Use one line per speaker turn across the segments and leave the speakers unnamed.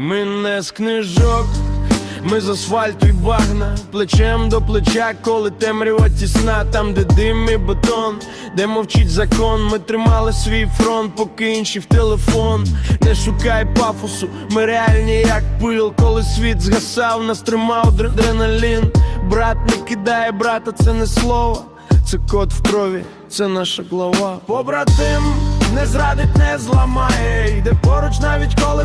Ми не з книжок, ми з асфальту й багна, плечем до плеча, коли темрява тісна, там, де дим і бетон, де мовчить закон, ми тримали свій фронт, поки інші в телефон. Не шукай пафосу, ми реальні, як пил, коли світ згасав, нас тримав адреналін. Брат не кидає брата, це не слово. Це код в крові, це наша глава. Побратим не зрадить, не зламає. Йде поруч, навіть коли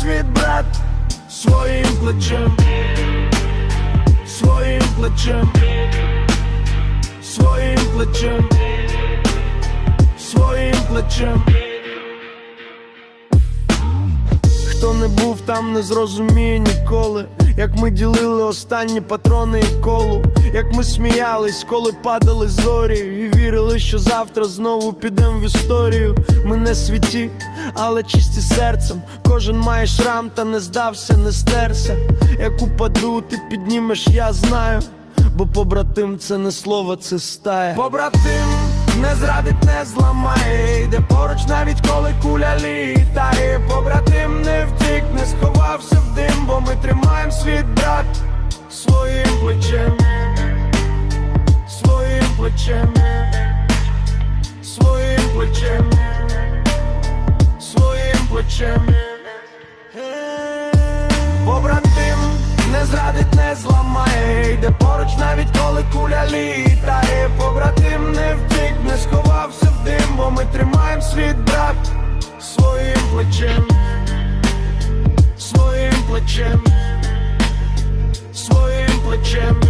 світ, брат, своїм плечем, своїм плечем, своїм плечем, своїм плечем. Там, не зрозуміє ніколи. Як ми ділили останні патрони і колу, як ми сміялись, коли падали зорі, і вірили, що завтра знову підемо в історію. Ми не світі, але чисті серцем. Кожен має шрам, та не здався, не стерся. Як упаду, ти піднімеш, я знаю. Бо побратим це не слово, це стає. Побратим не зрадить, не зламає. Йде поруч, навіть коли куля літає. Бо ми тримаємо світ, брат, своїм плечем, своїм плечем, своїм плечем, своїм плечем. Побратим не зрадить, не зламає, йде поруч, навіть коли куля літає. Побратим не втік, не сховався в дим, бо ми тримаємо світ, брат, своїм плечем, плечем, своїм плечем, своїм плечем.